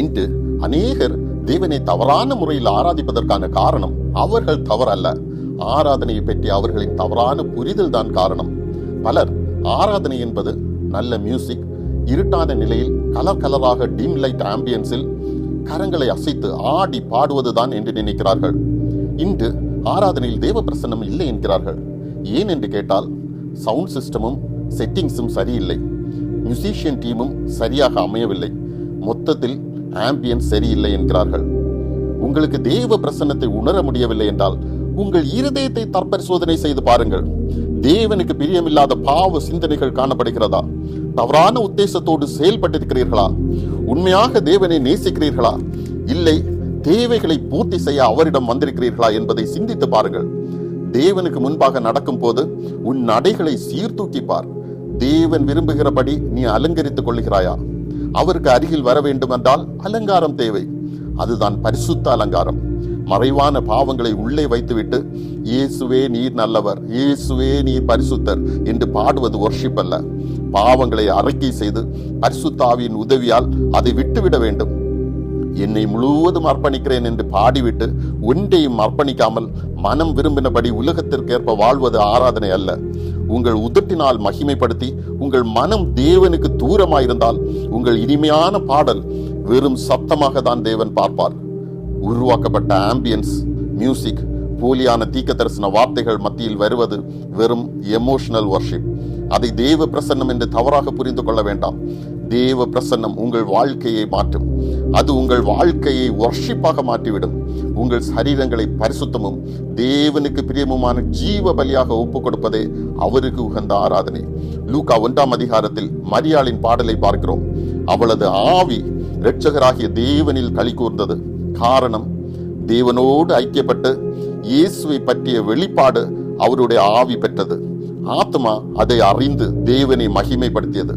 இன்று அநேகர் தேவனை தவறான முறையில் ஆராதிப்பதற்கான காரணம் அவர்கள் தவறல்ல. ஆராதனையை பற்றி அவர்களின் தவறான புரிதல் தான் காரணம். பலர் ஆராதனை என்பது நல்ல மியூசிக் இருட்டான நிலையில் கலர் கலராக டிம் லைட் ஆம்பியன்ஸில் கரங்களை அசைத்து ஆடி பாடுவதுதான் என்று நினைக்கிறார்கள். இன்று ஆராதனையில் தேவ பிரசன்னம் இல்லை என்கிறார்கள். ஏன் என்று கேட்டால் சவுண்ட் சிஸ்டமும் செட்டிங்ஸும் சரியில்லை. மியூசிஷியன் டீமும் சரியாக அமையவில்லை. மொத்தத்தில் ஆம்பியன்ஸ் சரியில்லை என்கிறார்கள். உங்களுக்கு தேவ பிரசன்னத்தை உணர முடியவில்லை என்றால் உங்கள் இருதயத்தை தற்பரிசோதனை செய்து பாருங்கள். தேவனுக்கு பிரியமில்லாத பாவ சிந்தனைகள் காணப்படுகிறதா? தவறான உத்தேசத்தோடு செயல்பட்டிருக்கிறீர்களா? உண்மையாக தேவனை நேசிக்கிறீர்களா? இல்லை தேவைகளை பூர்த்தி செய்ய அவரிடம் வந்திருக்கிறீர்களா என்பதை சிந்தித்து பாருங்கள். தேவனுக்கு முன்பாக நடக்கும் போது உன் நடைகளை சீர்தூக்கி பார் தேவன் விரும்புகிறபடி நீ அலங்கரித்துக் கொள்கிறாயா அவருக்கு அருகில் வர வேண்டுமென்றால் அலங்காரம் தேவை. அதுதான் பரிசுத்த அலங்காரம். மறைவான பாவங்களை உள்ளே வைத்துவிட்டு இயேசுவே நீர் நல்லவர். இயேசுவே நீர் பரிசுத்தர் என்று பாடுவது ஒர்ஷிப் அல்ல. பாவங்களை அறிக்கை செய்து பரிசுத்தாவியின் உதவியால் அதை விட்டுவிட வேண்டும். என்னை முழுவதும் அர்ப்பணிக்கிறேன் என்று பாடிவிட்டு ஒன்றையும் அர்ப்பணிக்காமல் மனம் விரும்பினபடி உலகத்திற்கேற்ப வாழ்வது ஆராதனை அல்ல. உங்கள் உதட்டினால் மகிமைப்படுத்தி உங்கள் மனம் தேவனுக்கு தூரமாயிருந்தால் உங்கள் இனிமையான பாடல் வெறும் சத்தமாக தான் தேவன் பார்ப்பார். உருவாக்கப்பட்ட ஆம்பியன்ஸ் மியூசிக் போலியான தீக்க தரிசன வார்த்தைகள் மத்தியில் வருவது வெறும் எமோஷனல் வர்ஷிப் அதை தேவ பிரசன்னம் என்று தவறாக புரிந்து கொள்ள வேண்டாம். தேவ பிரசன்னம் உங்கள் வாழ்க்கையை மாற்றும். அது உங்கள் வாழ்க்கையை வர்ஷிப்பாக மாற்றிவிடும். உங்கள் சரீரங்களை பரிசுத்தமும் தேவனுக்கு பிரியமுமான ஜீவ பலியாக ஒப்புக் கொடுப்பதே அவருக்கு உகந்த ஆராதனை. லூகா ஒன்றாம் அதிகாரத்தில் மரியாளின் பாடலை பார்க்கிறோம். அவளது ஆவி இரட்சகராகிய தேவனில் களி கூர்ந்தது. காரணம் தேவனோடு ஐக்கியப்பட்டு இயேசுவை பற்றிய வெளிப்பாடு அவருடைய ஆவி பெற்றது. ஆத்மா அதை அறிந்து தேவனை மகிமைப்படுத்தியது.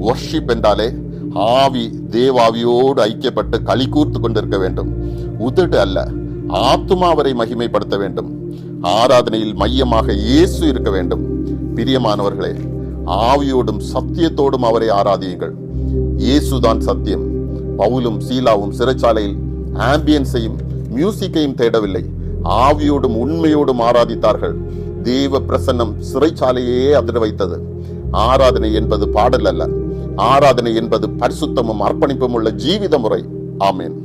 ஒர்ஷிப் என்றாலே ஆவி தேவாவியோடு ஐக்கியப்பட்டு களி கூர்த்து கொண்டிருக்க வேண்டும். உதடு அல்ல ஆத்மா அவரை மகிமைப்படுத்த வேண்டும். ஆராதனையில் மையமாக இயேசு இருக்க வேண்டும். பிரியமானவர்களே ஆவியோடும் சத்தியத்தோடும் அவரை ஆராதியுங்கள். இயேசுதான் சத்தியம். பவுலும் சீலாவும் சிறைச்சாலையில் ஆம்பியன்ஸையும் மியூசிக்கையும் தேடவில்லை. ஆவியோடும் உண்மையோடும் ஆராதித்தார்கள். தேவ பிரசன்னம் சிறைச்சாலையே அதிர வைத்தது. ஆராதனை என்பது பாடல் அல்ல. ஆராதனை என்பது பரிசுத்தமும் அர்ப்பணிப்பும் உள்ள ஜீவித முறை ஆமேன்.